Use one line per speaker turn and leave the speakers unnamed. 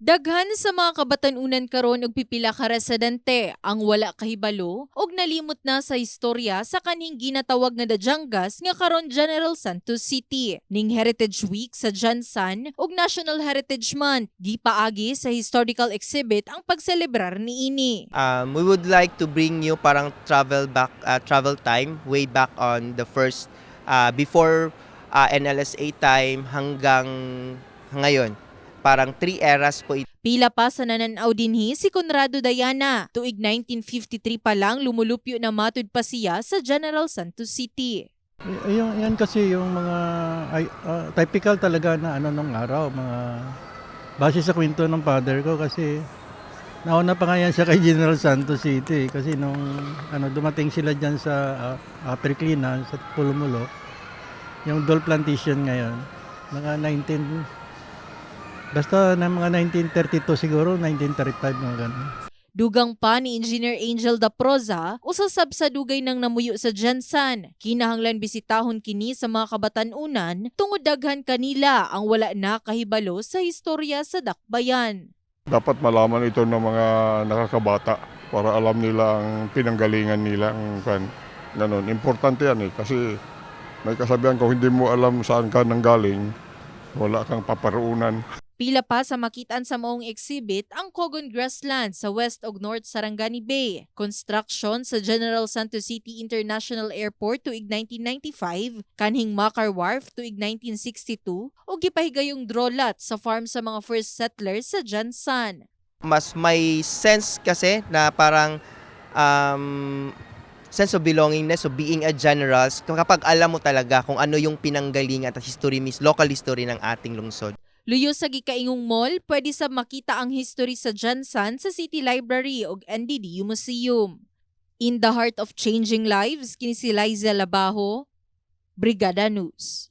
Daghan sa mga kabatanunan karon og pipila ka residente ang wala kahibalo og nalimot na sa istorya sa kaning ginatawag nga Dajangas nga karon General Santos City. Ning Heritage Week sa Jansan ug National Heritage Month gipaagi sa historical exhibit ang pagselebrar niini.
Um, we would like to bring you parang travel back, uh, travel time way back on the first, uh, before uh, NLSA time hanggang ngayon. Parang three eras po ito.
Pila pa sa nananaw dinhi si Conrado Dayana. Tuig 1953 pa lang lumulupyo na matud pa siya sa General Santos City.
Y- yung, yan kasi yung mga ay, ah, typical talaga na ano nung araw, mga base sa kwento ng father ko kasi nauna pa nga yan siya kay General Santos City kasi nung ano dumating sila diyan sa uh, Upper Clinan, sa Pulumulo, yung Dole Plantation ngayon, mga 19 Basta na mga 1932 siguro, 1935 mga ganun.
Dugang pa ni Engineer Angel da Proza, usasab sa dugay ng namuyo sa Jansan. Kinahanglan bisitahon kini sa mga kabatanunan tungod daghan kanila ang wala na kahibalo sa istorya sa Dakbayan.
dapat malaman ito ng mga nakakabata para alam nila ang pinanggalingan nila ang kan ganun. Importante yan eh kasi may kasabihan kung hindi mo alam saan ka nanggaling, wala kang paparuunan.
Pila pa sa makitaan sa maong exhibit ang Cogon Grassland sa West ug North Sarangani Bay, construction sa General Santos City International Airport tuig 1995, kanhing Makar Wharf tuig 1962 ug gipahigayong draw lot sa farm sa mga first settlers sa Jansan.
Mas may sense kasi na parang um, sense of belongingness, of being a generals, kapag alam mo talaga kung ano yung pinanggalingan at history local history ng ating lungsod.
Luyo sa gikaingong mall, pwede sa makita ang history sa Jansan sa City Library ug NDDU Museum. In the heart of changing lives, kini si Liza Labajo, Brigada News.